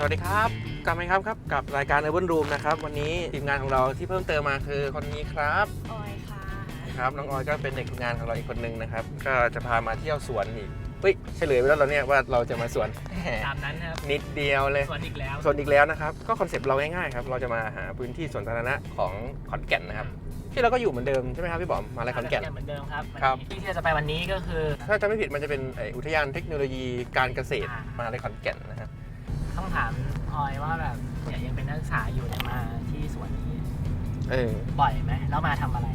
สวัสดีครับ กลับมาอีกครับครับ กับรายการ Urban Room นะครับ วันนี้ทีมงานของเราที่เพิ่มเติมมาคือคนนี้ครับออยค่ะครับน้องออยก็เป็นเด็กฝึกงานของเราอีกคนนึงนะครับ ก็จะพามาเที่ยวสวนอีกเฮ้ยเฉลยไปแล้วเหราเนี่ยว่าเราจะมาสวนแหมตามนั้นครับนิดเดียวเลย สวัสดีอีกแล้ว สวนอีกแล้วนะครับ ก็คอนเซปต์เราง่ายๆครับ เราจะมาหาพื้นที่สวนสาธารณะของขอนแก่นนะครับ ที่เราก็อยู่เหมือนเดิมใช่ไหมครับพี่บอมมาอะไรขอนแก่นเหมือนเดิมครับครับวันนี้ที่เราจะไปวันนี้ก็คือ ถ้าจะไม่ผิดมันจะเป็นไอ้อุทยานเทคโนโลยีการเกษตรอ่ามมาอะไรขอนแก่นนะครับ ต้องถามออยว่าแบบเนี่ยยังเป็นนักศึกษาอยู่เนี่ยมาที่สวนนี้เออบ่อยไหมแล้วมาทำอะไร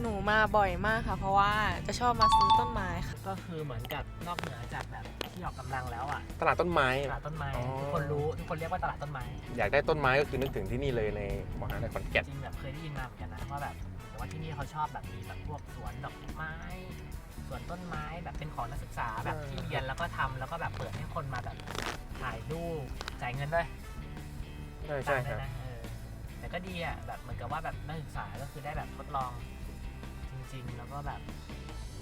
หนูมาบ่อยมากค่ะ เพราะว่าจะชอบมาซื้อต้นไม้ค่ะ ก็คือเหมือนกับนอกเหนือจากแบบที่ออกกำลังแล้วอะตลาดต้นไม้ ตลาดต้นไม้อ๋อ ทุกคนรู้ทุกคนเรียกว่าตลาดต้นไม้อยากได้ต้นไม้ก็คือนึกถึงที่นี่เลยในมหาลัยขอนแก่นจริงแบบเคยได้ยินมาเหมือนกันนะว่าแบบแต่ว่าที่นี่เขาชอบแบบมีแบบพวกสวนดอกไม้ส วนต้นไม้แบบเป็นของนักศึกษาแบบที่เรียนแล้วก็ทำแล้วก็แบบเปิดให้คนมาแบบถ่ายรูปจ่ายเงินด้วยใช่ใช่ครับ ตามนั้นนะเออแต่ก็ดีอะแบบเหมือนกับว่าแบบนักศึกษาก็คือได้แบบทดลองจริง ๆ แล้วก็แบบ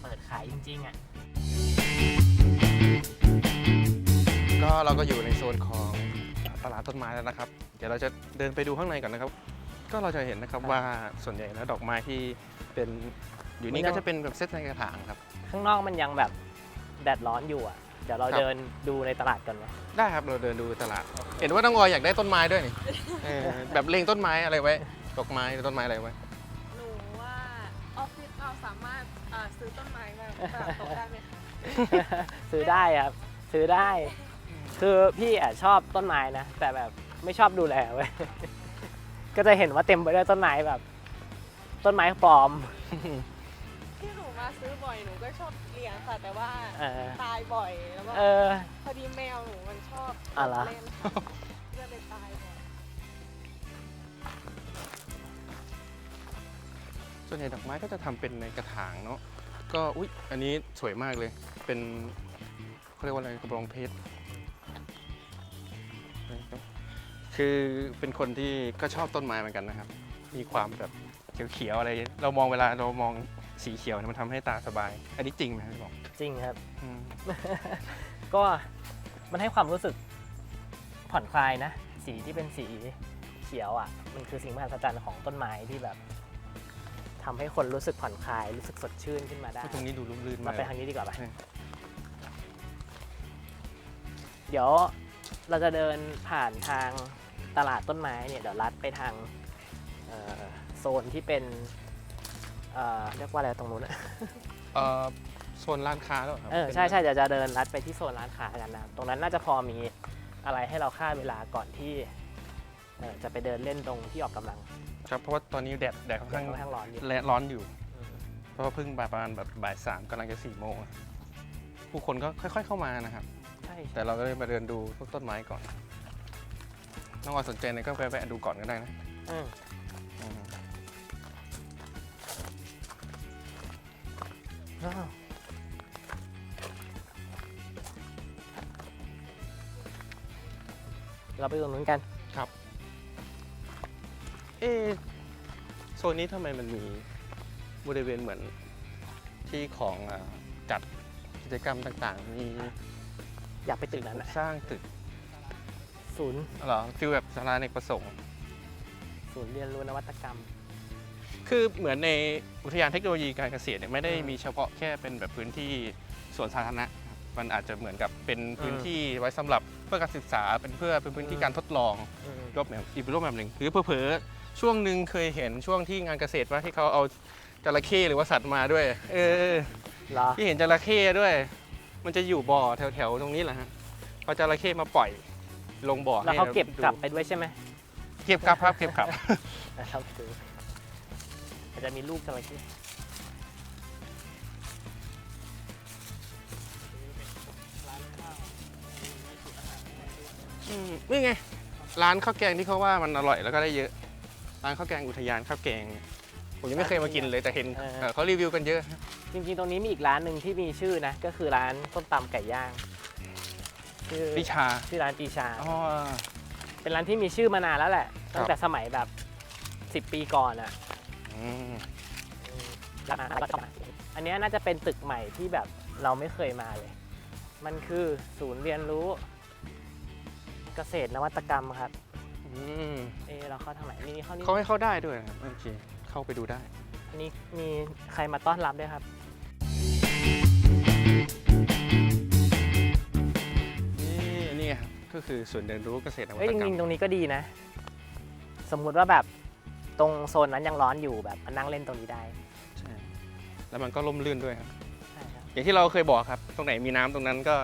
เปิดขายจริง ๆ อะ ก็เราก็อยู่ในโซนของตลาดต้นไม้แล้วนะครับ เดี๋ยวเราจะเดินไปดูข้างในก่อนนะครับ ก็เราจะเห็นนะครับว่าส่วนใหญ่แล้วดอกไม้ที่เป็นอยู่นี่ก็จะเป็นแบบเซตในกระถางครับ ข้างนอกมันยังแบบแดดร้อนอยู่อะ เดี๋ยวเราครับ เดินดูในตลาดกันไหมได้ครับเราเดินดูตลาด เห็นว่าน้องออยอยากได้ต้นไม้ด้วยนี่เออแบบเล็งต้นไม้อะไรไว้ดอกไม้หรือต้นไม้อะไรไว้ หนูว่าออฟฟิศเราสามารถอ่าซื้อต้นไม้มาตลาดโตได้ไหมคะซื้อได้ครับ ซื้อได้ คือพี่อะชอบต้นไม้นะ แต่แบบไม่ชอบดูแลเว้ย ก็จะเห็นว่าเต็มไปด้วยต้นไม้แบบ ต้นไม้ปลอมที่หนูมา ซื้อบ่อยหนูก็ชอบเลี้ยงค่ะ แต่ว่าเออ ตายบ่อยแล้วก็เออ พอดีแมวหนูมันชอบอะเหรอ เล่นค่ะก็เลยตายบ่อยส่วนใหญ่ดอกไม้ก็จะทำเป็นในกระถางเนาะก็อุ๊ยอันนี้สวยมากเลย เป็นเขาเรียกว่าอะไรกระบองเพชรคือเป็นคนที่ก็ชอบต้นไม้เหมือนกันนะครับ มีความแบบเขียวๆอะไร เรามองเวลาเรามอง สีเขียวเนี่ยมันทำให้ตาสบาย อันนี้จริงไหมครับพี่บอกจริงครับ อืม ก็มันให้ความรู้สึกผ่อนคลายนะ สีที่เป็นสีเขียวอะ มันคือสิ่งมหัศจรรย์ของต้นไม้ที่แบบทำให้คนรู้สึกผ่อนคลาย รู้สึกสดชื่นขึ้นมาได้ ตรงนี้ดูร่มรื่นมามาก ไปทางนี้ดีกว่าปะใช่ เดี๋ยวเราจะเดินผ่านทางตลาดต้นไม้เนี่ย เดี๋ยวลัดไปทางเอ่อโซนที่เป็น เอ่อเรียกว่าอะไรตรงนู้นอะ เอ่อโซนร้านค้าแล้วหรอครับเออใช่ใช่เดี๋ยวจะเดินลัดไปที่โซนร้านค้ากันนะตรงนั้นน่าจะพอมีอะไรให้เราฆ่าเวลาก่อนที่เอ่อจะไปเดินเล่นตรงที่ออกกำลังครับเพราะว่าตอนนี้แดดแดดค่อนแดข้าดงค่อนข้างร้อนอยู่และร้อนอยู่ อืมเพราะว่าเพิ่งประมาณแบบบ่ายสามกำลังจะสี่โมงผู้คนก็ค่อยๆเข้ามานะครับ ใช่แต่เราก็เลยมาเดินดูพวกต้นไม้ก่อน น้องออยสนใจเนี่ยก็ไปแวะดูก่อนก็ได้นะ อืม อ้าวเราไปตรงนู้นกัน เอ๊ะโซนนี้ทำไมมันมีบริเวณเหมือนที่ของอ่าจัดกิจกรรมต่างๆ มีอยากไปตึกนั้นอะสร้างตึกศูนย์เหรอฟิลแบบสาราเนกประสงค์ ศูนย์เรียนรู้นวัตกรรม คือเหมือนในอุทยานเทคโนโลยีการเกษตรเนี่ยไม่ได้มีเฉพาะแค่เป็นแบบพื้นที่สวนสาธารณะครับมันอาจจะเหมือนกับเป็นพื้นที่ไว้สำหรับเพื่อการศึกษาเป็นเพื่อเป็นพื้นที่การทดลอง รูปแบบอีกรูปแบบหนึ่งหรือเผลอๆช่วงหนึ่งเคยเห็นช่วงที่งานเกษตรว่าที่เขาเอาจระเข้หรือว่าสัตว์มาด้วย เออเหรอที่เห็นจระเข้ด้วย มันจะอยู่บ่อแถวๆตรงนี้แหละฮะเอาจระเข้มาปล่อยลงบ่อแล้วให้เขาเก็บดูกลับไปด้วยใช่ไหมเก็บกลับครับเก็บกลับ นะครับคืออา จจะมีลูกจระเข้อืมนี่ไง ร้านข้าวแกงที่เขาว่ามันอร่อยแล้วก็ได้เยอะ ร้านข้าวแกงอุทยานข้าวแกง ผมยังไม่เคยมากินเลยแต่เห็นเอ่อเขารีวิวกันเยอะ จริงๆ ตรงนี้มีอีกร้านหนึ่งที่มีชื่อนะ ก็คือร้านส้มตำไก่ย่างชื่อวิชาชื่อร้านปีชา อ๋อ เป็นร้านที่มีชื่อมานานแล้วแหละครับตั้งแต่สมัยแบบ 10 ปีก่อนอะ อืมร้านอาหารอันเนี้ยน่าจะเป็นตึกใหม่ที่แบบเราไม่เคยมาเลย มันคือศูนย์เรียนรู้ เกษตรนวัตกรรมครับ อืมเอะเราเข้าทางไหนนี่เข้านี่เขาให้เข้าได้ด้วยนะครับโอเคเข้าไปดูได้ อันนี้มีใครมาต้อนรับด้วยครับ นี่นี่ครับก็คือส่วนย์เรียนรู้เกษตรนวัเอ้ยตจกรรริมงๆตรงนี้ก็ดีนะ สมมุติว่าแบบ ตรงโซนนั้นยังร้อนอยู่แบบมานั่งเล่นตรงนี้ได้ใช่แล้วมันก็ร่มรื่นด้วยครับ ใช่ครับอย่างที่เราเคยบอกครับ ตรงไหนมีน้ำตรงนั้นก็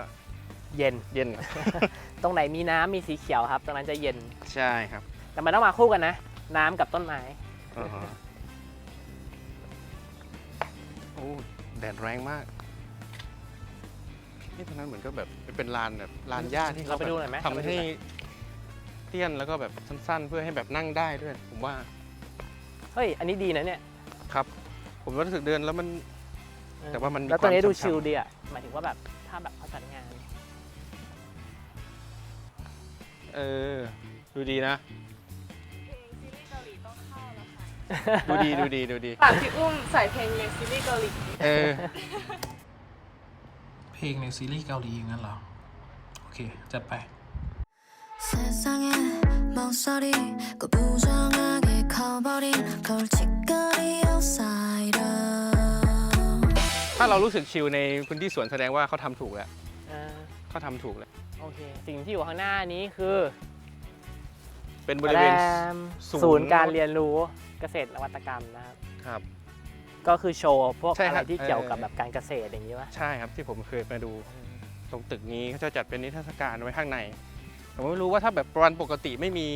เย็น เย็นครับ ตรงไหนมีน้ำมีสีเขียวครับ ตรงนั้นจะเย็น ใช่ครับแต่มันต้องมาคู่กันนะ น้ำกับต้นไม้ อ่าฮะโอ้แดดแรงมากนี่ตรงนั้นเหมือนก็แบบเป็นลานแบบลานหญ้าที่เราเขาไปแบบดูหน่อยไหมทำให้เตี้ยนแล้วก็แบบสั้นๆ เพื่อให้แบบนั่งได้ด้วย ผมว่า เฮ้ย อันนี้ดีนะเนี่ยครับ ผมรู้สึกเดินแล้วมัน แต่ว่ามันมีแล้วตรงนี้ความดูช้ำๆชิลดีอะหมายถึงว่าแบบถ้าแบบเขาจัดงาน เออ ดูดีนะ เพลงซีรีส์เกาหลีต้องเข้าแล้วค่ะดูดีดูดีดูดี ฝากพี่อุ้มใส่เพลงในซีรีส์เกาหลี เออ เพลงในซีรีส์เกาหลีอย่างนั้นเหรอ โอเค จัดไป 세상의 목소리 꼭 부정하게 커버린 걸칫거리 outsider ถ้าเรารู้สึกชิลในพื้นที่สวนแสดงว่าเขาทำถูกแล้ว เออ เขาทำถูกแล้ว โอเค สิ่งที่อยู่ข้างหน้านี้คือ เป็นบริเวณ แรม ศูนย์ ศูนย์การเรียนรู้เกษตรนวัตกรรมนะครับ ครับ ก็คือโชว์พวก ใช่ อะ ค ไร รับ ที่เกี่ยวกับ เออ แบบการเกษตรอย่างนี้วะ ใช่ครับที่ผมเคยมาดูตรงตึกนี้เขาจะจัดเป็นนิทรรศการไว้ข้างใน ผมไม่รู้ว่าถ้าแบบวันปกติไม่มี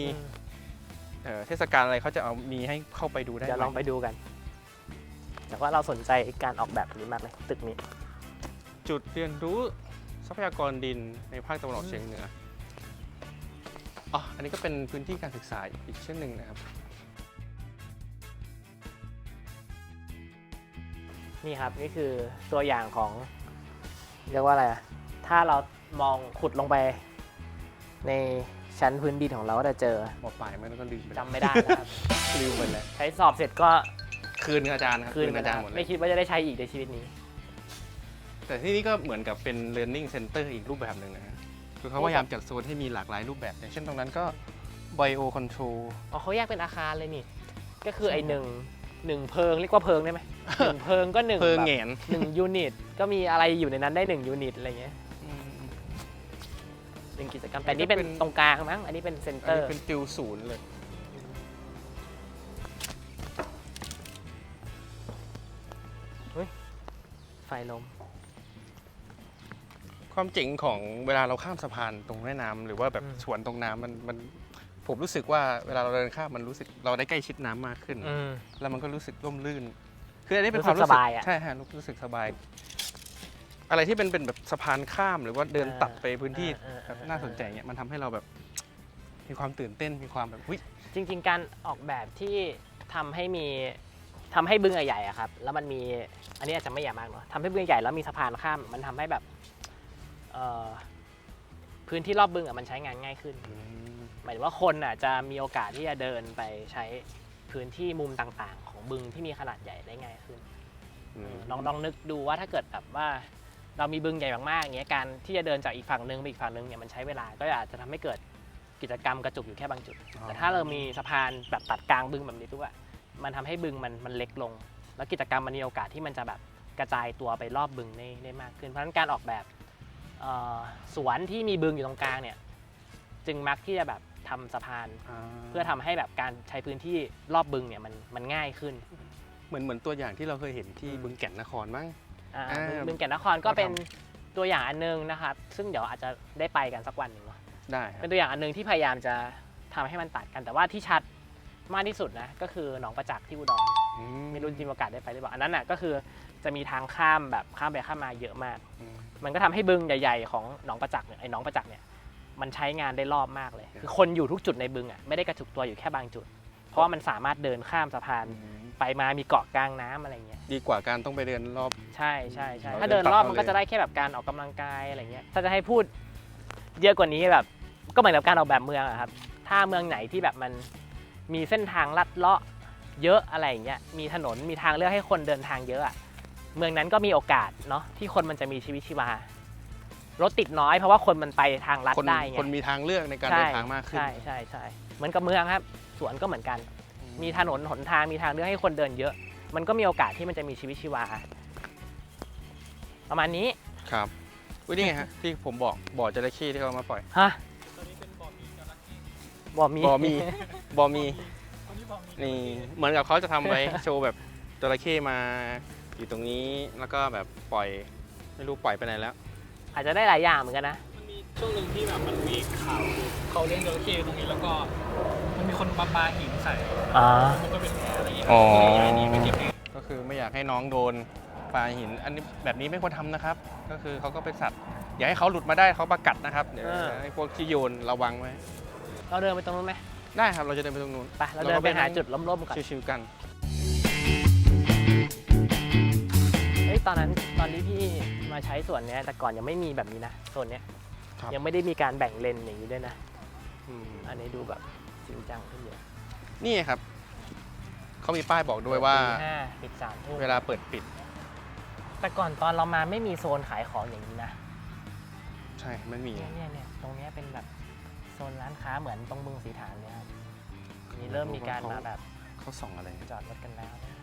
เอ่อเทศกาลอะไรเขาจะเอามีให้เข้าไปดูได้เดี๋ยวไหมลองไปดูกัน แต่ว่าเราสนใจการออกแบบนี้มากเลย ตึกนี้ จุดเรียนรู้ทรัพยากรดินในภาคตะวันออกเฉียงเหนืออ๋ออันนี้ก็เป็นพื้นที่การศึกษาอีกเช่นหนึ่งนะครับ นี่ครับ นี่คือตัวอย่างของ เรียกว่าอะไรอะถ้าเรามองขุดลงไป ในชั้นพื้นดินของเราก็จะเจอมปลายมันก็ลืมไปแล้วจำไม่ได้นะครับ ลืมไปแล้วใช้สอบเสร็จก็คืนอาจารย์ครับคืนไปอาแล้จารวย์หมดเลไม่ยคิดว่าจะได้ใช้อีกในชีวิตนี้ แต่ที่นี่ก็เหมือนกับเป็น learning center อีกรูปแบบหนึ่งนะฮะคือเขาพยายามจัดโซนให้มีหลากหลายรูปแบบอย่างเช่นตรงนั้นก็ bio control อ๋อเขาแยกเป็นอาคารเลยนี่ ก็คือไอหนึ่งหนึ่งเพิงเรียกว่าเพิงได้ไหมหนึ่งเพิงก็หนึ่งเพิงแบบแหงน หนึ่งยูนิต ก็มีอะไรอยู่ในนั้นได้หนึ่งยูนิตอะไรเงี้ย เป็นกิจกรรม แต่นี่เป็นเป็น ตรงกลางมั้ง อันนี้เป็นเซ็นอัเตนอนี้ร์ เป็นติวศูนย์เลย ไฟลม ความเจ๋งของเวลาเราข้ามสะพานตรงแม่น้ำหรือว่าแบบอืม สวนตรงน้ำมันมันผมรู้สึกว่าเวลาเราเดินข้ามมันรู้สึกเราได้ใกล้ชิดน้ำมากขึ้นอืมแล้วมันก็รู้สึกร่มรื่น คืออันนี้เป็นรู้คสึวากมรู้สสึกบายอะ ใช่ฮะรู้รู้สึกสบาย อะไรที่เป็นเป็นแบบสะพานข้ามหรือว่าเดินอ่าตัดไปพื้นที่อ่าอ่าแบบน่าสนใจเนี่ยมันทำให้เราแบบมีความตื่นเต้นมีความแบบวิจริง ๆ การออกแบบที่ทำให้มีทำให้บึงใหญ่ๆอะครับ แล้วมันมีอันนี้อาจจะไม่ใหญ่มากเนาะทำให้บึงใหญ่แล้วมีสะพานข้าม มันทำให้แบบเอ่อพื้นที่รอบบึงอะมันใช้งานง่ายขึ้น หมายถึงว่าคนอะจะมีโอกาสที่จะเดินไปใช้พื้นที่มุมต่างๆ ของบึงที่มีขนาดใหญ่ได้ง่ายขึ้นอืมลองลองนึกดูว่าถ้าเกิดแบบว่า เรามีบึงใหญ่มากๆอย่างเงี้ยการที่จะเดินจากอีกฝั่งหนึ่งไปอีกฝั่งหนึ่งเนี่ยมันใช้เวลาก็อาจจะทำให้เกิดกิจกรรมกระจุกอยู่แค่บางจุดแต่ถ้าเรามีสะพานแบบตัดกลางบึงแบบนี้ปุ๊บอะมันทำให้บึงมันมันเล็กลง แล้วกิจกรรมมันมีโอกาสที่มันจะแบบกระจายตัวไปรอบบึงได้ได้มากขึ้น เพราะฉะนั้นการออกแบบเอ่อสวนที่มีบึงอยู่ตรงกลางเนี่ยจึงมักที่จะแบบทำสะพานาเพื่อทำให้แบบการใช้พื้นที่รอบบึงเนี่ยมันมันง่ายขึ้น เหมือนเหมือนตัวอย่างที่เราเคยเห็นที่อืม บึงแก่นนครมั้ง อ่าอ่าบึงบึงแก่นนครก็ก็ทำ เป็นตัวอย่างอันหนึงนะครับ ซึ่งเดี๋ยวอาจจะได้ไปกันสักวันหนึ่งเนาะได้ครัเป็บนตัวอย่างอันหนึงที่พยายามจะทำให้มันตัดกัน แต่ว่าที่ชัดมากที่สุดนะก็คือหนองประจักษ์ที่อุดร อืไม่รู้จริงๆมีโอกาสได้ไปหรือเปล่าอันนั้นน่ะก็คือจะมีทางข้ามแบบข้ามไปข้ามมาเยอะมาก อืม มันก็ทำให้บึงใหญ่ๆของหนองประจักษ์เนี่ยไอ้หนองประจักษ์เนี่ยมันใช้งานได้รอบมากเลย คือคนอยู่ทุกจุดในบึงอะไม่ได้กระจุกตัวอยู่แค่บางจุด เพราะว่ามันสามารถเดินข้ามสะพาน ไปมามีเกาะกลางน้ำอะไรเงี้ยดีกว่าการต้องไปเดินรอบ ใช่ใช่ใช่เราถ้าเดิเดินนตัดรอบเอามันก็เลยจะได้แค่แบบการออกกำลังกายอะไรเงี้ยถ้าจะให้พูดเยอะกว่านี้แบบ ก็เหมือนกับการออกแบบเมืองอะครับ ถ้าเมืองไหนที่แบบมันมีเส้นทางลัดเลาะเยอะอะไรอย่างเงี้ยมีถนนมีทางเลือกให้คนเดินทางเยอะอะเมืองนั้นก็มีโอกาสเนาะที่คนมันจะมีชีวิตชีวารถติดน้อยเพราะว่าคนมันไปทางลัดคนได้ไงคนมีทางเลือกในการเดินทางมากขึ้น ใช่ใช่ใช่เหมือนกับเมืองครับ สวนก็เหมือนกัน มีถนนหนทางมีทางเลือกให้คนเดินเยอะ มันก็มีโอกาสที่มันจะมีชีวิตชีวา ประมาณนี้ครับอุ้ยนี่ไงฮะ ที่ผมบอกบ่อจระเข้ที่เขาเอามาปล่อยฮะบ่มีบ่อมีบ่อมีนี่เหมือนกับเขาจะทำไว้ โชว์แบบจระเข้มาอยู่ตรงนี้แล้วก็แบบปล่อย ไม่รู้ปล่อยไปไหนแล้ว อาจจะได้หลายอย่างเหมือนกันนะมันมี ช่วงหนึ่งที่แบบมันมีข่าวเขาเลี้ยงจระเข้ตรงนี้แล้วก็ มันมีคนปาปาหินใส่อ่า มันก็เป็นแผลอะไรอย่างเงี้ยอ๋อ ก็เลยย้ายหนีไปเก็บเองก็คือไม่อยากให้น้องโดนปลาหิน อันนี้แบบนี้ไม่ควรทำนะครับ ก็คือเขาก็เป็นสัตว์ อย่าให้เขาหลุดมาได้เขาประกัดนะครับ เดี๋ยวให้พวกที่โยนระวังไว้ เราเดินไปตรงนู้นไหมได้ครับ เราจะเดินไปตรงนู้นไปเราเดินไปหาจุดล้มๆก่อนชิวๆกัน เฮ้ยตอนนั้นตอนที่พี่มาใช้ส่วนเนี้ยแต่ก่อนยังไม่มีแบบนี้นะโซนเนี้ย ครับ ยังไม่ได้มีการแบ่งเลนอย่างนี้ด้วยนะอืมอันนี้ดูแบบจริงจังขึ้นเยอะนี่ครับ เขามีป้ายบอกด้วยว่า ตีห้าปิดสามทุ่มเวลาเปิดปิด แต่ก่อนตอนเรามาไม่มีโซนขายของอย่างนี้นะใช่ไม่มี เนี่ยเนี่ยเนี่ยตรงเนี้ยเป็นแบบโซนร้านค้าเหมือนตรงบึงสีฐานเนี่ยครับนี่เริ่มมีการมาแบบ เขาส่องอะไรกันจอดรถกันแล้วนะ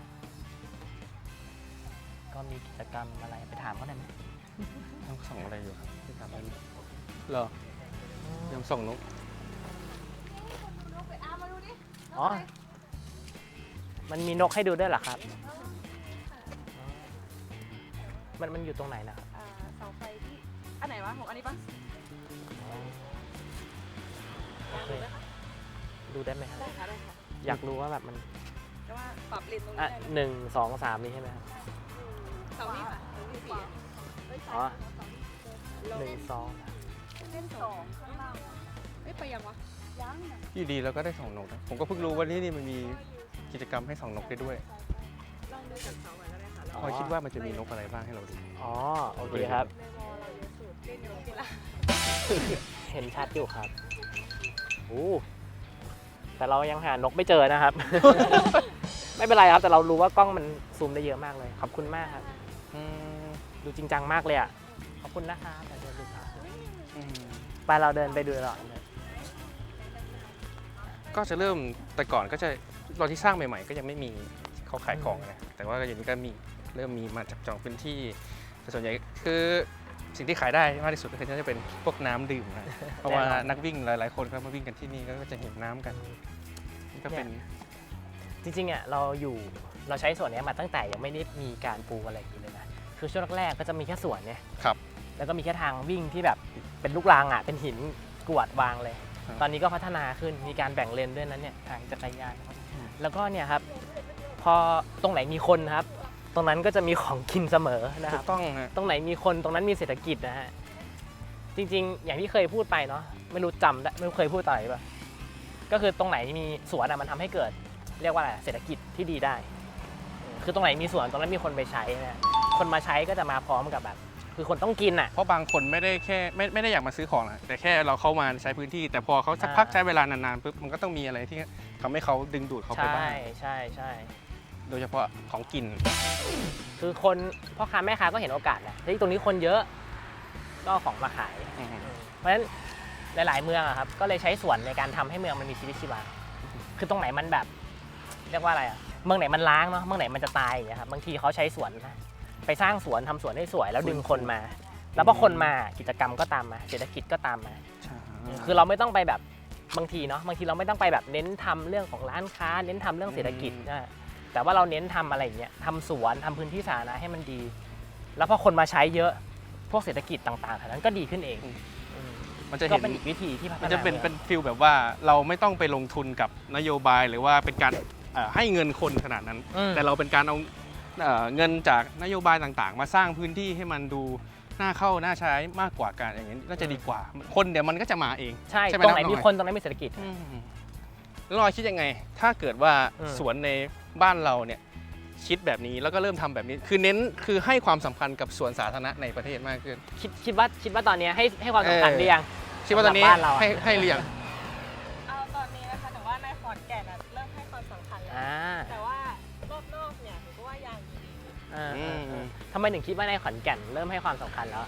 ก็มีกิจกรรมอะไรไปถามเขาหน่อยไหมเขาส่องอะไรอยู่ครับที่ทำอะไร เหรอยังส่องนกอามาดูดิอ๋อ มันมีนกให้ดูด้วยเหรอครับอ๋อมันมันอยู่ตรงไหนนะครับ อ่าเสาไฟที่อันไหนวะของอันนี้ปะโอเคดูได้ไหมครับ ได้ค่ะได้ค่ะอยากรู้ว่าแบบมัน แต่ว่าปรับเลนตรงอะนี้ได้ไหมหนึ่งสองสามนี่ใช่ไหมครับ เสานี้ค่ะเสาที่สี่อ๋อหนึ่งสองเส้นสองข้างล่างเอ้ยไปยังวะยังอยู่ดีแล้วก็ได้ส่องนกนะผมก็เพิ่งรู้ว่าที่นี่มันมีกิจกรรมให้ส่องนกได้ด้วยลองดูจากเสาไว้ก็ได้ค่ะพอคิดว่ามันจะมีนกอะไรบ้างให้เราดู อ๋อ โอเคครับ ในวอลเราเยอะสุดเล่นอยู่ที่ละเห็นชัดอยู่ครับโอ้แต่เรายังหานกไม่เจอนะครับ ไม่เป็นไรครับ แต่เรารู้ว่ากล้องมันซูมได้เยอะมากเลย ขอบคุณมากครับ อืมดูจริงจังมากเลยอะ ขอบคุณนะครับ ไปเราเดินไปดูหน่อยเลยก็จะเริ่มแต่ก่อนก็จะตอนที่สร้างใหม่ ๆ ก็ยังไม่มีเขาขายของนะแต่ว่าอย่างนี้ก็มีเริ่มมีมาจับจองพื้นที่แต่ส่วนใหญ่คือสิ่งที่ขายได้มากที่สุดก็คือน่าจะเป็นพวกน้ำดื่มนะเพราะว่านักวิ่งหลาย ๆ คนก็มาวิ่งกันที่นี่ก็จะเห็นน้ำกันนี่ก็เป็นจริงๆอะเราอยู่เราใช้ส่วนเนี้ยมาตั้งแต่ยังไม่ได้มีการปูอะไรอย่างนี้เลยนะคือช่วงแรกๆก็จะมีแค่ส่วนเนี่ยครับ แล้วก็มีแค่ทางวิ่งที่แบบเป็นลูกรังอะเป็นหินกรวดวางเลย ครับ ตอนนี้ก็พัฒนาขึ้นมีการแบ่งเลนด้วยนั้นเนี่ยทางจักรยานแล้วก็เนี่ยครับพอตรงไหนมีคนครับ ตรงนั้นก็จะมีของกินเสมอนะคถูรับ กต้องฮะ ตรงไหนมีคนตรงนั้นมีเศรษฐกิจนะฮะ จริงๆ อย่างที่เคยพูดไปเนาะไม่รู้จำได้ไม่รู้เคยพูดต่อหรือเปล่าก็คือตรงไหนมีสวนอะมันทำให้เกิด เรียกว่าอะไรเศรษฐกิจที่ดีได้ คือตรงไหนมีสวนตรงนั้นมีคนไปใช้นะคนมาใช้ก็จะมาพร้อมกับแบบ คือคนต้องกินอะ เพราะบางคนไม่ได้แค่ไม่ไม่ได้อยากมาซื้อของนะแต่แค่เราเข้ามาใช้พื้นที่ แต่พอเขาสักพักอ่าใช้เวลานานๆปุ๊บมันก็ต้องมีอะไรที่ทำให้เขาดึงดูดเขาไปใช่บ้างใช่ใช่โดยเฉพาะของกิน คือคนพ่อค้าแม่ค้าก็เห็นโอกาสแหละที่ตรงนี้คนเยอะก็เอาของมาขาย อืม เพราะฉะนั้นหลาย ๆ เมืองอะครับก็เลยใช้ส่วนในการทำให้เมืองมันมีชีวิตชีวา คือตรงไหนมันแบบ เรียกว่าอะไรอะเมืองไหนมันล้างเนาะเมืองไหนมันจะตายอย่างเงี้ยครับบางทีเขาใช้สวนนะ ไปสร้างสวนทำสวนให้สวยแล้วดึงคนมา แล้วพอคนมากิจกรรมก็ตามมา เศรษฐกิจก็ตามมาใช่คือเราไม่ต้องไปแบบบางทีเนาะบางทีเราไม่ต้องไปแบบเน้นทำเรื่องของร้านค้า เน้นทำเรื่องเศรษฐกิจนะแต่ว่าเราเน้นทำอะไรอย่างเงี้ยทำสวนทำพื้นที่สาธารณะให้มันดี แล้วพอคนมาใช้เยอะพวกเศรษฐกิจต่างๆแถวนั้นก็ดีขึ้นเองอืมมันจะก็เห็นเป็นอีกวิธีที่พัฒนามันจะเป็นมืองเป็นฟิลแบบว่าเราไม่ต้องไปลงทุนกับนโยบายหรือว่าเป็นการเอ่อให้เงินคนขนาดนั้นอืมแต่เราเป็นการเอา เอ่อเงินจากนโยบายต่างๆ มาสร้างพื้นที่ให้มันดูน่าเข้าน่าใช้มากกว่าการอย่างนี้น่าจะดีกว่า คนเดี๋ยวมันก็จะมาเองใช่ใช่ไหมตรงไหนน้องมีหน่อยคนตรงนั้นมีเศรษฐกิจ แล้วลอยคิดยังไง ถ้าเกิดว่าอืมสวนในบ้านเราเนี่ยคิดแบบนี้แล้วก็เริ่มทำแบบนี้ คือเน้นคือให้ความสำคัญกับสวนสาธารณะในประเทศมากขึ้น คิดคิดว่าคิดว่าตอนเนี้ยให้ให้ความสำคัญเออหรือยังคิดว่าตอนนี้สำหรับบ้านเราอะให้ให้เรียง อยู่ดีอ่าอืม อ่าทำไมถึงคิดว่าในขอนแก่นเริ่มให้ความสำคัญแล้ว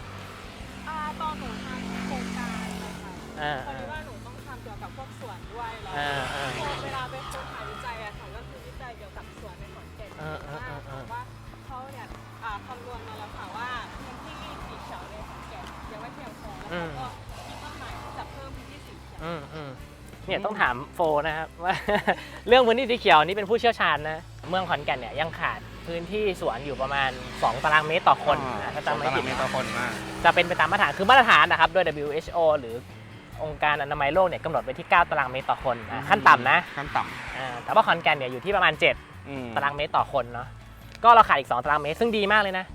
อ่าตอนหนูทำโครงการนะคะอ่าพอดีว่าหนูต้องทำเกี่ยวกับพวกสวนด้วยแล้วอ่าอ่า พอเวลาไปค้นหาวิจัยอะค่ะก็คือวิจัยเกี่ยวกับสวนในขอนแก่นอ่าอ่าอ่าอ่า ว่าเขาเนี่ยอ่าคำนวณมาแล้วค่ะว่าพื้นที่สีเขียวในขอนแก่นยังไม่เพียงพอแล้วเขาก็มีเป้าหมายที่จะเพิ่มพื้นที่สีเขียว อืมอืมเนี่ยต้องถามโฟนะครับว่า เรื่องพื้นที่สีเขียวนี่เป็นผู้เชี่ยวชาญนะ เมืองขอนแก่นเนี่ยยังขาด พื้นที่สวนอยู่ประมาณ 2 ตารางเมตรต่อคนนะถ้าจำไม่ตารางผิดเมตรนะ ต่อคนมาก จะเป็นไปตามมาตรฐานคือมาตรฐานนะครับโดย WHO หรือองค์การอนามัยโลกเนี่ยกำหนดไว้ที่ 9 ตารางเมตรต่อคนอะขั้นต่ำนะขั้นต่อ่าแต่ว่าขอนแก่นเนี่ยอยู่ที่ประมาณ 7ำอืมตารางเมตรต่อคนเนาะก็เราขาดอีก 2 ตารางเมตรซึ่งดีมากเลยนะ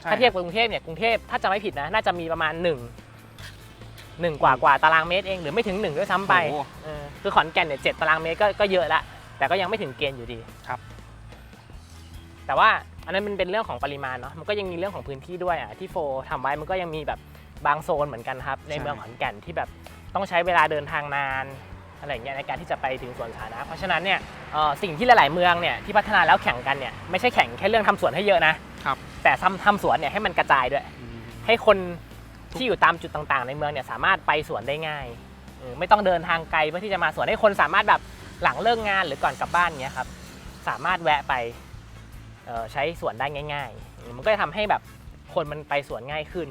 ใช่ถ้าเทียบกับกรุงเทพเนี่ยกรุงเทพถ้าจะไม่ผิดนะ น่าจะมีประมาณ 1 1 กว่ากว่าตารางเมตรเองหรือไม่ถึง 1 ด้วยซ้ำไปโอ้โหเออคือขอนแก่นเนี่ยเจ็ดตารางเมตรก็ก็เยอะละแต่ก็ยังไม่ถึงเกณฑ์อยู่ดีครับ แต่ว่าอันนั้นมันเป็นเรื่องของปริมาณเนาะมันก็ยังมีเรื่องของพื้นที่ด้วยอะที่โฟทำไว้มันก็ยังมีแบบบางโซนเหมือนกันครับ ในเมืองขอนแก่นที่แบบต้องใช้เวลาเดินทางนานอะไรอย่างเงี้ยในการที่จะไปถึงสวนสาธารณะเพราะฉะนั้นเนี่ยเอ่อสิ่งที่หลาย ๆ เมืองเนี่ยที่พัฒนาแล้วแข่งกันเนี่ยไม่ใช่แข่งแค่เรื่องทำสวนให้เยอะนะครับแต่ทำทำสวนเนี่ยให้มันกระจายด้วยอืมให้คนที่อยู่ตามจุดต่าง ๆ ในเมืองเนี่ยสามารถไปสวนได้ง่ายเออไม่ต้องเดินทางไกลเพื่อที่จะมาสวนให้คนสามารถแบบหลังเลิกงานหรือก่อนกลับบ้านเนี้ยครับสามารถแวะไปเอ่อ ใช้สวนได้ง่ายๆเออมันก็จะทำให้แบบคนมันไปสวนง่ายขึ้น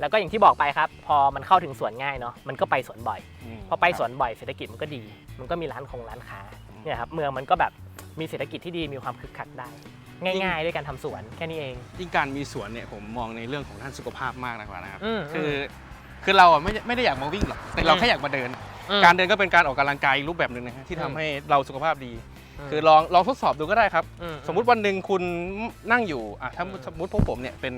แล้วก็อย่างที่บอกไปครับ พอมันเข้าถึงสวนง่ายเนาะมันก็ไปสวนบ่อยมพอไปสวนบ่อยเศรษฐกิจมันก็ดี มันก็มีร้านคงร้านค้าเนี่ยครับเมืองมันก็แบบมีเศรษฐกิจที่ดีมีความคึกคักได้ ง่าย ๆ ด้วยการทำสวนแค่นี้เองยิ่งการมีสวนเนี่ยผมมองในเรื่องของด้านสุขภาพมากนะครับนะครับอืมคือคือเราอะไม่ไม่ได้อยากมาวิ่งหรอกแต่เราอืมแค่อยากมาเดินอืมการเดินก็เป็นการออกกำลังกายอีกรูปแบบหนึ่งนะฮะที่ทำอืมให้เราสุขภาพดีอืม คือลองลองทดสอบดูก็ได้ครับอืสมมุติวันหนึ่งคุณนั่งอยู่อะถ้าอืมสมมติพวกผมเนี่ยเป็น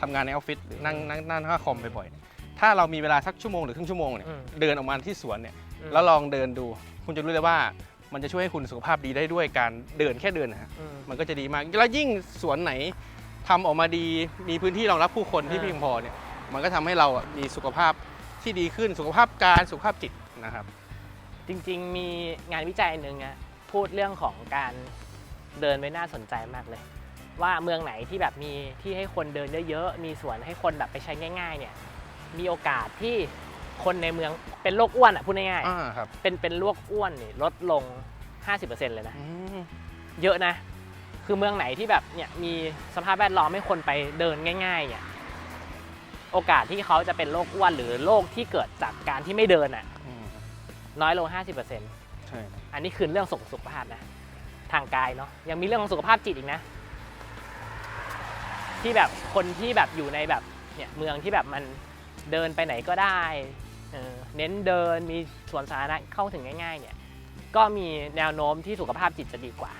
ทำงานในออฟฟิศหรือนั่งนั่งนั่งหน้าคอมบ่อยๆถ้าเรามีเวลาสักชั่วโมงหรือครึ่งชั่วโมงเนี่ยอืมเดินออกมาที่สวนเนี่ยอืมแล้วลองเดินดู คุณจะรู้เลยว่ามันจะช่วยให้คุณสุขภาพดีได้ด้วยการเดินแค่เดินนะฮะอืมมันก็จะดีมากแล้วยิ่งสวนไหนทำออกมาดีมีพื้นที่รองรับผู้คนที่อ่าเพียงพอเนี่ยมันก็ทำให้เราอะมีสุขภาพที่ดีขึ้นสุขภาพกายสุขภาพจิตนะครับ จริง ๆ มีงานวิจัยหนึ่งอะ พูดเรื่องของการเดินไว้น่าสนใจมากเลย ว่าเมืองไหนที่แบบมีที่ให้คนเดินเยอะๆมีสวนให้คนแบบไปใช้ง่ายๆเนี่ยมีโอกาสที่คนในเมืองเป็นโรคอ้วนอะพูดง่ายอ่าครับๆเป็นเป็นโรคอ้วนนี่ลดลง 50%เลยนะ อืมเยอะนะ คือเมืองไหนที่แบบเนี่ยมีสภาพแวดล้อมให้คนไปเดินง่ายๆเนี่ยโอกาสที่เขาจะเป็นโรคอ้วนหรือโรคที่เกิดจากการที่ไม่เดินอะอืมน้อยลง 50% ใช่อันนี้คือเรื่องสุขภาพนะ ทางกายเนาะยังมีเรื่องของสุขภาพจิตอีกนะ ที่แบบคนที่แบบอยู่ในแบบเนี่ยเมืองที่แบบมันเดินไปไหนก็ได้เออเน้นเดินมีสวนสาธารณะเข้าถึงง่าย ๆ เนี่ย ก็มีแนวโน้มที่สุขภาพจิตจะดีกว่า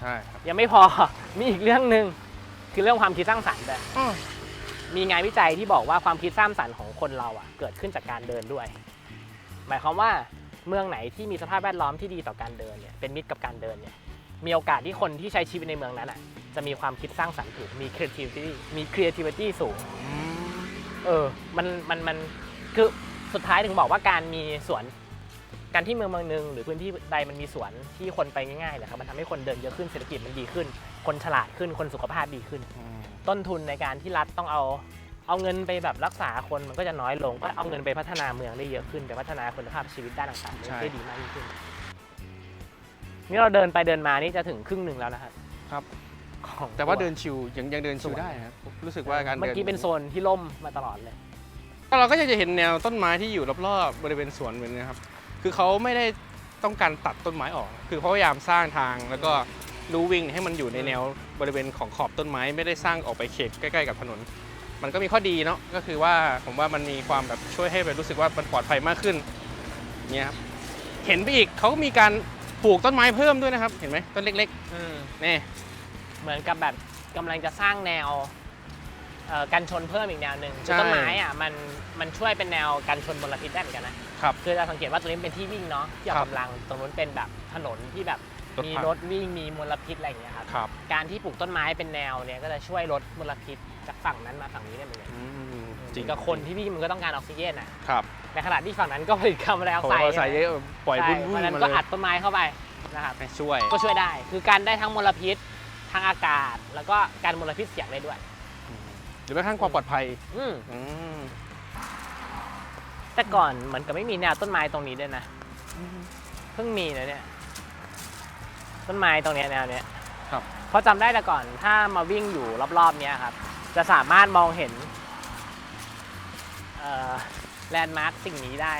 ใช่ครับ ยังไม่พอ มีอีกเรื่องหนึ่งคือเรื่องความคิดสร้างสรรค์ด้วยอ้อมีงานวิจัยที่บอกว่าความคิดสร้างสรรค์ของคนเราอะ เกิดขึ้นจากการเดินด้วย หมายความว่า เมืองไหนที่มีสภาพแวดล้อมที่ดีต่อการเดินเนี่ยเป็นมิตรกับการเดินเนี่ยมีโอกาสที่คนที่ใช้ชีวิตในเมืองนั้นอะจะมีความคิดสร้างสรรค์สูงมี creativity มี creativity สูงอืมเออมันมันมันคือสุดท้ายถึงบอกว่าการมีสวนการที่เมืองเมืองหนึ่งหรือพื้นที่ใดมันมีสวนที่คนไปง่ายๆเนี่ยครับมันทำให้คนเดินเยอะขึ้นเศรษฐกิจมันดีขึ้น คนฉลาดขึ้นคนสุขภาพดีขึ้นอืมต้นทุนในการที่รัฐต้องเอา เอาเงินไปแบบรักษาคนมันก็จะน้อยลง ก็เอาเงินไปพัฒนาเมืองได้เยอะขึ้นไปพัฒนาคุณภาพชีวิตด้านต่างๆได้ดีมากยิ่งขึ้น นี่เราเดินไปเดินมานี่จะถึงครึ่งหนึ่งแล้วนะครับครับ ของ แต่ว่าเดินชิวยังยังเดินชิวได้นะครับผมรู้สึกว่าการเดินเมื่อกี้เป็นโซนที่ล่มมาตลอดเลย เราก็จะเห็นแนวต้นไม้ที่อยู่รอบๆบริเวณสวนเหมือนนะครับ คือเขาไม่ได้ต้องการตัดต้นไม้ออก คือเขาพยายามสร้างทางแล้วก็รูวิ่งให้มันอยู่ในแนวบริเวณของขอบต้นไม้ไม่ได้สร้างออกไปเขตใกล้ๆกับถนน มันก็มีข้อดีเนาะก็คือว่าผมว่ามันมีความแบบช่วยให้แบบรู้สึกว่ามันปลอดภัยมากขึ้นเนี่ยครับเห็นไปอีกเขาก็มีการปลูกต้นไม้เพิ่มด้วยนะครับ เห็นไหมต้นเล็กๆนี่เหมือนกับแบบกำลังจะสร้างแนวเอ่อกันชนเพิ่มอีกแนวหนึ่งคือใช่ต้นไม้อะมันมันช่วยเป็นแนวกันชนมลพิษได้เหมือนกันนะครับ คือเราสังเกตว่าตรงนี้เป็นที่วิ่งเนาะที่ออครักบกำลังตรงนู้นเป็นแบบถนนที่แบบ รถมีผ่าน รถวิ่งมีมลพิษอะไรอย่างเงี้ยครับ ครับการที่ปลูกต้นไม้เป็นแนวเนี่ยก็จะช่วยลดมลพิษจากฝั่งนั้นมาฝั่งนี้ได้เหมือนกันอืมจริงกับคนที่วิ่งมันก็ต้องการออกซิเจนอะครับในขณะที่ฝั่งนั้นก็ผลิตคาร์บอนไดออกโอ้ไซโหด์ใส่เยอะปล่อยใช่วุ่นเพวุ่ราะฉะนั้นนมาก็เลยอัดต้นไม้เข้าไปนะครับ ให้ช่วย ก็ช่วยได้ คือการได้ทั้งมลพิษทางอากาศ แล้วก็การมลพิษเสียงได้ด้วย หรือแม้กระทั่งความปลอดภัยอืมอืมแต่ก่อนเหมือนกับไม่มีแนวต้นไม้ตรงนี้ด้วยนะ เพิ่งมีนะเนี่ย ต้นไม้ตรงเนี้ยแนวเนี้ยครับเพราะจำได้แต่ก่อนถ้ามาวิ่งอยู่รอบๆเนี้ยครับ จะสามารถมองเห็นแลนด์มาร์คสิ่งนี้ได้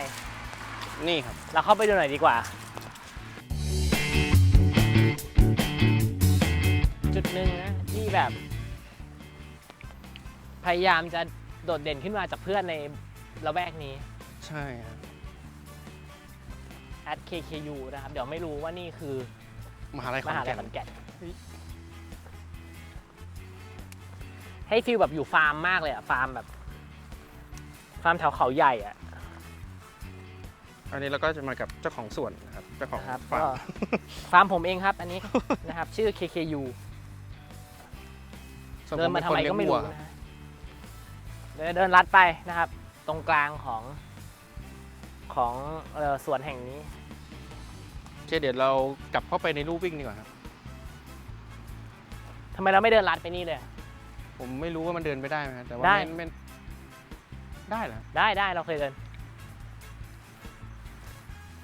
นี่ครับ เราเข้าไปดูหน่อยดีกว่า จุดหนึ่งนะที่แบบ พยายามจะโดดเด่นขึ้นมาจากเพื่อนในละแวกนี้ ใช่ครับ at KKU นะครับ เดี๋ยวไม่รู้ว่านี่คือ มหาลัยขมอนหาลัแก่ยนขอนแก่นให้ฟีลแบบอยู่ฟาร์มมากเลยอะฟาร์มแบบ ฟาร์มแถวเขาใหญ่อะอันนี้เราก็จะมากับเจ้าของสวนนะครับเจ้าของนะครับฟาก็ร์มฟาร์มผมเองครับ อันนี้ นะครับ ชื่อ KKU ส่วนเดินมาทำไมผป็ก็ไม่คนรู้เลี้ยงวัวนะฮะเดินเดินลัดไปนะครับ ตรงกลางของของเอ่อสวนแห่งนี้โอ เคเดี๋ยวเรากลับเข้าไปในรูวิ่งดีกว่าครับ ทำไมเราไม่เดินลัดไปนี่เลย ผมไม่รู้ว่ามันเดินไปได้ไหมครับแต่ว่าได้ ไม่ไม่ได้เหรอได้ได้เราเคยเดิน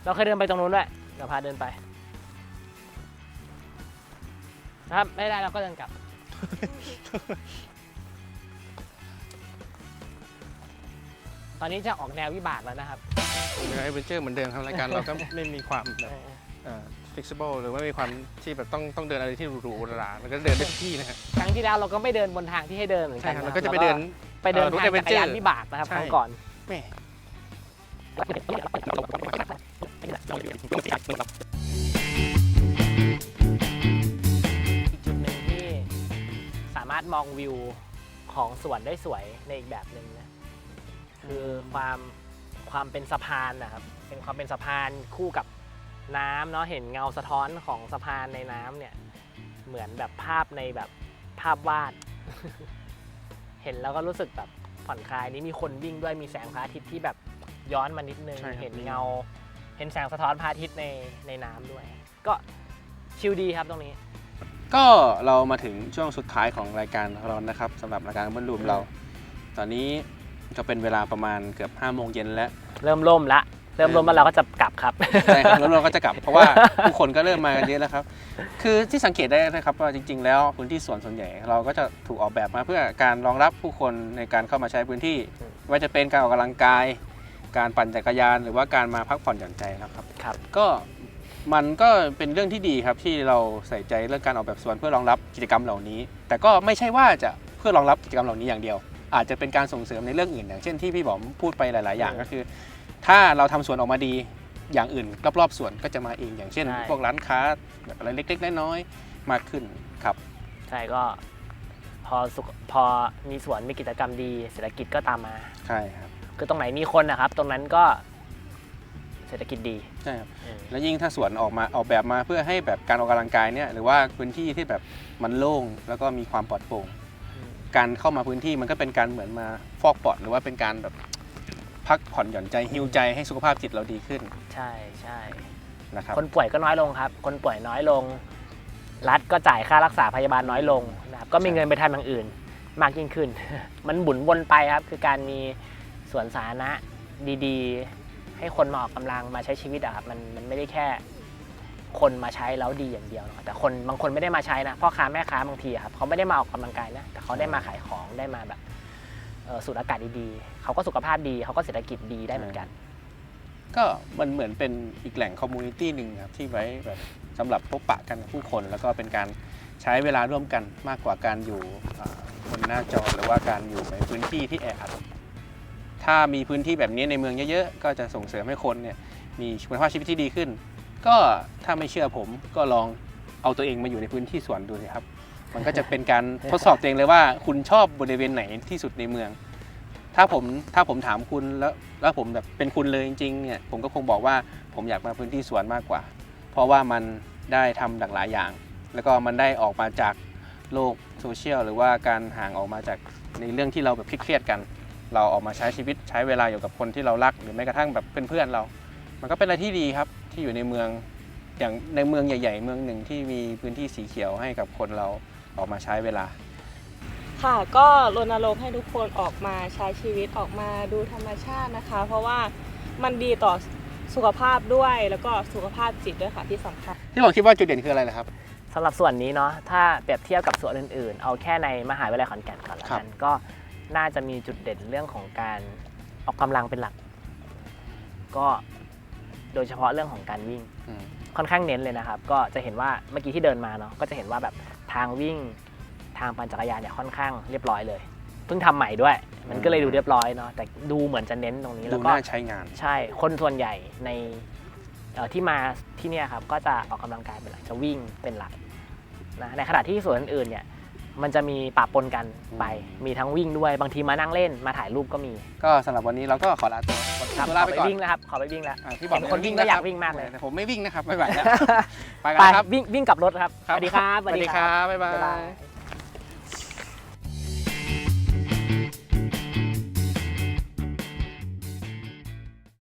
เราเคยเดินไปตรงนู้นด้วยเดี๋ยวพาเดินไปนะครับไม่ได้เราก็เดินกลับ ตอนนี้จะออกแนววิบากแล้วนะครับเป็นไอเวนเจอร์เหมือนเดิมครับรายการเราก็ไม่มีความแบบเออ flexible หรือว่ามีความที่แบบต้องต้องเดินอะไรที่หรูหราๆมันก็เดินได้ทุกที่นะฮะ ครั้งที่แล้วเราก็ไม่เดินบนทางที่ให้เดินเหมือนกัใช่นครับนะแล้วก็จะไปเดิน ไปเดินทางจักรยานวิบากนะครับใช่ ครั้งก่อน แหม่อีกจุดหนึ่งที่สามารถมองวิวของสวนได้สวยในอีกแบบหนึ่งนะคือความความเป็นสะพานนะครับ เป็นความเป็นสะพานคู่กับ น้ำเนาะเห็นเงาสะท้อนของสะพานในน้ำเนี่ยเหมือนแบบภาพในแบบภาพวาด เห็นแล้วก็รู้สึกแบบผ่อนคลายนี่มีคนวิ่งด้วยมีแสงพระอาทิตย์ที่แบบย้อนมานิดนึง ใช่ครับ เห็นเงา เห็นแสงสะท้อนพระอาทิตย์ในในน้ำด้วย ก็ชิลดีครับตรงนี้ ก็เรามาถึงช่วงสุดท้ายของรายการเรานะครับสำหรับรายการบนรูมเรา ตอนนี้ก็เป็นเวลาประมาณเกือบ5้าโมงเย็นแล้ว เริ่มล่มละ เริ่มล่มแล้วเราก็จะกลับครับใช่ครับแล้วเราก็จะกลับเพราะว่าผู้คนก็เริ่มมากันเยอะแล้วครับ คือที่สังเกตได้นะครับว่าจริง ๆ แล้วพื้นที่สวนส่วนใหญ่เราก็จะถูกออกแบบมาเพื่อการรองรับผู้คนในการเข้ามาใช้พื้นที่อืมไม่ว่าจะเป็นการออกกำลังกาย การปั่นจักรยาน หรือว่าการมาพักผ่อนหย่อนใจนะครับครับ ก็มันก็เป็นเรื่องที่ดีครับที่เราใส่ใจเรื่องการออกแบบสวนเพื่อรองรับกิจกรรมเหล่านี้ แต่ก็ไม่ใช่ว่าจะเพื่อรองรับกิจกรรมเหล่านี้อย่างเดียว อาจจะเป็นการส่งเสริมในเรื่องอื่นอย่างเช่นที่พี่บอมพูดไปหลาย ๆ อย่างก็คือ ถ้าเราทำสวนออกมาดีอย่างอื่นรอบๆสวนก็จะมาเองอย่างเช่นใช่พวกร้านค้าแบบอะไรเล็กๆน้อยๆมากขึ้นครับใช่ก็พอสุขพอมีสวนมีกิจกรรมดีเศรษฐกิจก็ตามมาใช่ครับคือตรงไหนมีคนนะครับ ตรงนั้นก็เศรษฐกิจดีใช่ครับอืมแล้วยิ่งถ้าสวนออกมาออกแบบมาเพื่อให้แบบการออกกำลังกายเนี่ยหรือว่าพื้นที่ที่แบบมันโล่งแล้วก็มีความปลอดโปร่งอืมการเข้ามาพื้นที่มันก็เป็นการเหมือนมาฟอกปอดหรือว่าเป็นการแบบ พักผ่อนหย่อนใจฮิวใจให้สุขภาพจิตเราดีขึ้นใช่ใช่นะครับคนป่วยก็น้อยลงครับ คนป่วยน้อยลง รัฐก็จ่ายค่ารักษาพยาบาลน้อยลงนะครับก็มีเงินไปทำอย่างอื่น มากยิ่งขึ้น มันบุนวนไปครับ คือการมีสวนสาธารณะดีๆ ให้คนมาออกกำลังมาใช้ชีวิตอะครับมันมันไม่ได้แค่ คนมาใช้แล้วดีอย่างเดียวนะแต่คนบางคนไม่ได้มาใช้นะพ่อค้าแม่ค้าบางทีอะครับเขาไม่ได้มาออกกำลังกายนะแต่เขาได้มาขายของได้มาแบบเอ่อ สูดอากาศดีๆเขาก็สุขภาพดีเขาก็เศรษฐกิจดีได้เหมือนกัน ก็มันเหมือนเป็นอีกแหล่งคอมมูนิตี้หนึ่งครับที่ไว้แบบสำหรับพบปะกันกับผู้คน แล้วก็เป็นการใช้เวลาร่วมกันมากกว่าการอยู่บนหน้าจอหรือว่าการอยู่ในพื้นที่ที่แออัดถ้ามีพื้นที่แบบนี้ในเมืองเยอะๆ ก็จะส่งเสริมให้คนเนี่ยมีคุณภาพชีวิตที่ดีขึ้น ก็ถ้าไม่เชื่อผมก็ลอง เอาตัวเองมาอยู่ในพื้นที่สวนดูสิครับ มันก็จะเป็นการทดสอบตัวเองเลยว่า คุณชอบบริเวณไหนที่สุดในเมือง ถ้าผมถ้าผมถามคุณแล้วแล้วผมแบบเป็นคุณเลยจริงๆเนี่ยผมก็คงบอกว่าผมอยากมาพื้นที่สวนมากกว่า เพราะว่ามันได้ทำหลากหลายอย่าง แล้วก็มันได้ออกมาจากโลกโซเชียลหรือว่าการห่างออกมาจากในเรื่องที่เราแบบเครียดๆกัน เราออกมาใช้ชีวิตใช้เวลาอยู่กับคนที่เรารัก หรือแม้กระทั่งแบบเพื่อนๆเรา มันก็เป็นอะไรที่ดีครับที่อยู่ในเมือง อย่างในเมืองใหญ่ ๆ เมืองหนึ่งที่มีพื้นที่สีเขียวให้กับคนเราออกมาใช้เวลา ค่ะก็รณรงค์ให้ทุกคนออกมาใช้ชีวิตออกมาดูธรรมชาตินะคะ เพราะว่ามันดีต่อสุขภาพด้วยแล้วก็สุขภาพจิตด้วยค่ะที่สำคัญ ที่ผมคิดว่าจุดเด่นคืออะไรนะครับ สำหรับส่วนนี้เนาะถ้าเปรียบเทียบกับส่วนอื่น ๆ เอาแค่ในมหาวิทยาลัยขอนแก่นก่อนละครักับนก็น่าจะมีจุดเด่นเรื่องของการออกกำลังเป็นหลัก ก็ โดยเฉพาะเรื่องของการวิ่ง อืม ค่อนข้างเน้นเลยนะครับ ก็จะเห็นว่าเมื่อกี้ที่เดินมาเนาะ ก็จะเห็นว่าแบบทางวิ่งทางปั่นจักรยานเนี่ยค่อนข้างเรียบร้อยเลย เพิ่งทำใหม่ด้วย มันก็เลยดูเรียบร้อยเนาะ แต่ดูเหมือนจะเน้นตรงนี้ดูแล้วก็ น่าใช้งาน ใช่ คนส่วนใหญ่ในเอ่อที่มาที่เนี่ยครับ ก็จะออกกำลังกายเป็นหลัก จะวิ่งเป็นหลักนะ ในขณะที่ส่วนอื่นๆเนี่ย มันจะมีปะปนกันไป มีทั้งวิ่งด้วย บางทีมานั่งเล่น มาถ่ายรูปก็มีก็สำหรับวันนี้เราก็ขอลาตัวขอครับตัวขลาอไปไปก่อนวิ่งแล้วครับ ขอไปวิ่งแล้ว อ่าที่บอกเห็นคนวิ่งก็อยากวิ่งมากเลย แต่ผมไม่วิ่งนะครับไม่ไหวแล้วไปกันไปนะครับ วิ่งวิ่งกลับรถครับ สวัสดีครับ สวัสดีครับ บ๊ายบาบ๊ายบาย ย